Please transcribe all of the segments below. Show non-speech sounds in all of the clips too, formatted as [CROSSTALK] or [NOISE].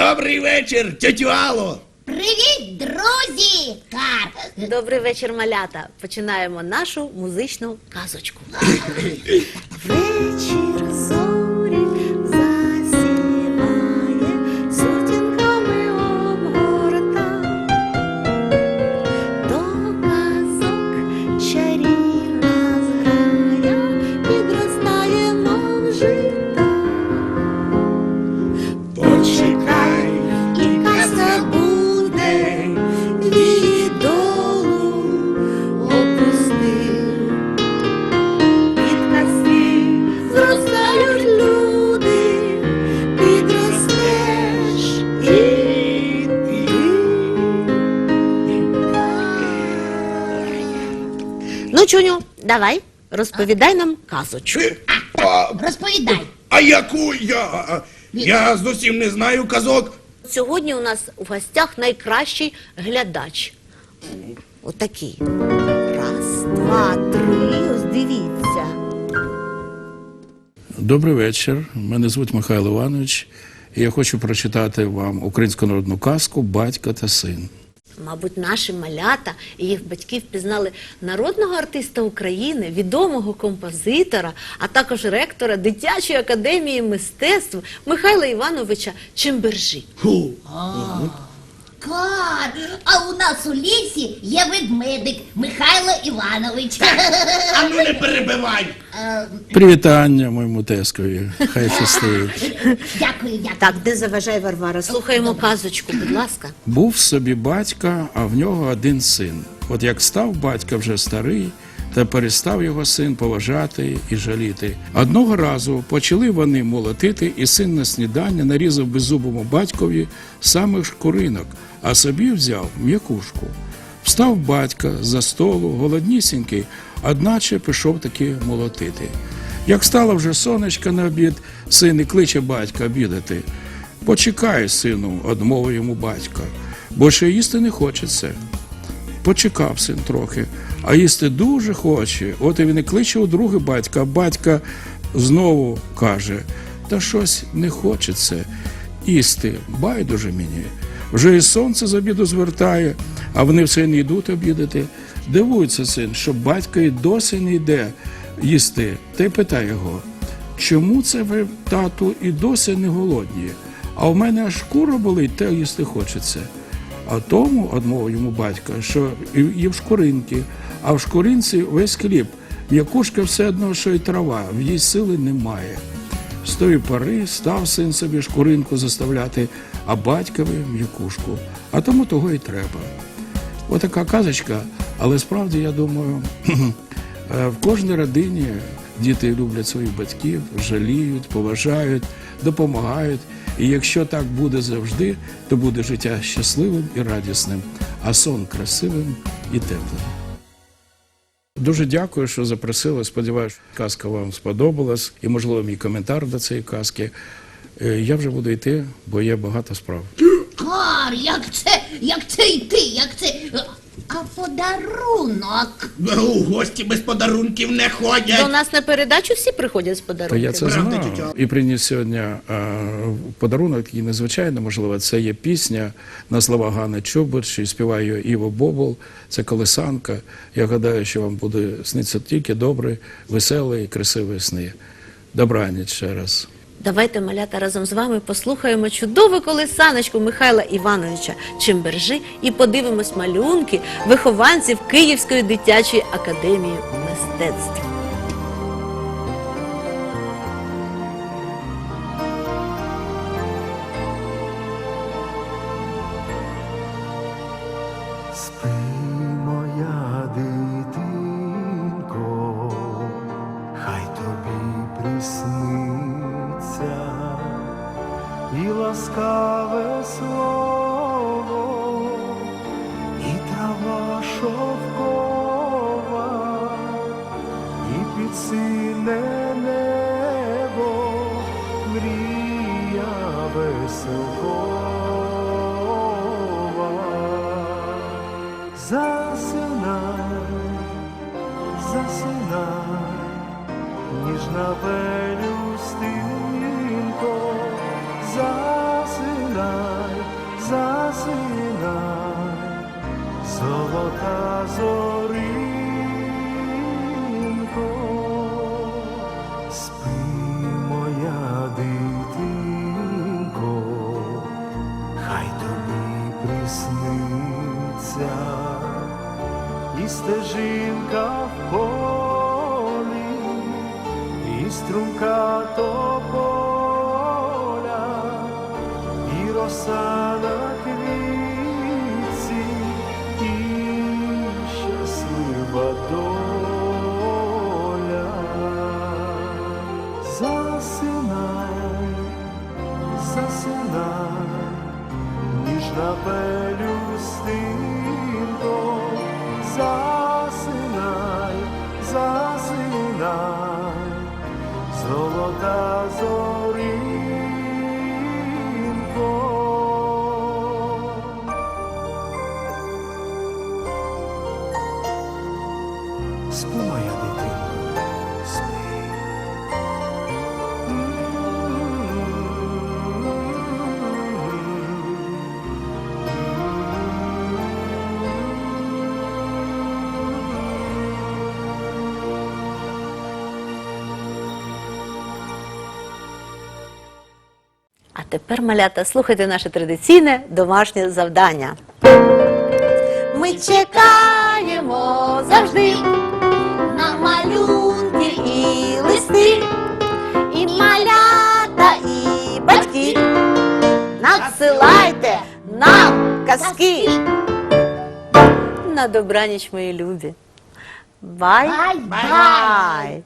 Добрий вечір, тетю Алло. Привіт, друзі! Карп! Добрий вечір, малята. Починаємо нашу музичну казочку. [LAUGHS] Вечір Ну, Чуню, давай, розповідай нам казочку. А, Розповідай. а яку я? Я зовсім не знаю казок. Сьогодні у нас у гостях найкращий глядач. Отакий. Раз, два, три. Ось дивіться. Добрий вечір. Мене звуть Михайло Іванович. І я хочу прочитати вам українську народну казку Батько та син. Мабуть, наші малята і їх батьки впізнали народного артиста України, відомого композитора, а також ректора дитячої академії мистецтв Михайла Івановича Чембержі. Кар! А у нас у лісі є ведмедик Михайло Іванович. А ну не перебивай. Е, Привітання моєму тескові. Хай щастить. Дякую, дякую. Так, де заважає Варвара? Слухаємо казочку, будь ласка. Був собі батька, а в нього один син. От як став батька вже старий, та перестав його син поважати і жаліти. Одного разу почали вони молотити, і син на снідання нарізав беззубому батькові самих шкуринок, а собі взяв м'якушку. Встав батька за столу, голоднісінький, одначе пішов таки молотити. Як стало вже сонечко на обід, син і кличе батька обідати. Почекай, сину, одмовив йому батько, бо ще їсти не хочеться. Почекав син трохи, а їсти дуже хоче. От і він і кличе у друге батька, а батька знову каже: та щось не хочеться. Їсти, байдуже мені. Вже і сонце з обіду звертає, а вони все не йдуть обідати. Дивується син, що батько і досі не йде їсти. Та й питає його, чому це ви, тату, і досі не голодні? А в мене аж шкура болить, та їсти хочеться. А тому, одмовив йому батько, що і в шкуринки, а в шкуринці весь хліб. М'якушка все одно, що й трава, в їй сили немає. З тої пори став син собі шкуринку заставляти, а батькові м'якушку. А тому того і треба. Отака казочка, але справді я думаю, [CLEARS THROAT] е, в кожній родині діти люблять своїх батьків, жаліють, поважають, допомагають. І якщо так буде завжди, то буде життя щасливим і радісним, а сон красивим і теплим. Дуже дякую, що запросили. Сподіваюся, казка вам сподобалась, і, можливо, мій коментар до цієї казки. Е, Я вже буду йти, бо є багато справ. Кар, як це, як це йти, як це. А подарунок. У гості без подарунків не До ходять. нас на передачу всі приходять з Та подарунками. я це Правда, знав. тітя? І приніс сьогодні е, подарунок, який незвичайно можливо. Це є пісня на слова Ганни Чубич, і співає її Іво Бобол. Це колесанка. Я гадаю, що вам буде сниться тільки добре, веселі і красиві сни. Добраніч ще раз. Давайте, малята, разом з вами послухаємо чудову колесаночку Михайла Івановича Чембержи і подивимось малюнки вихованців Київської дитячої академії мистецтв. Спи, дитинко, хай тобі присниться ласкаве слово, і трава шовкова, і під сине небо мрія веселкова. Засинай, засинай, ніжна пелюстинко, засинай, золота зоринко, хай тобі присниться і стежинка в полі, і струмка тополя, і роса золота зоринко. Спи, тепер, малята, слухайте наше традиційне домашнє завдання. Ми чекаємо завжди на малюнки і листи, і малята, і батьки. Надсилайте нам казки. На добраніч, мої любі. Бай-бай!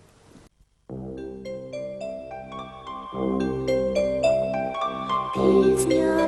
Пісня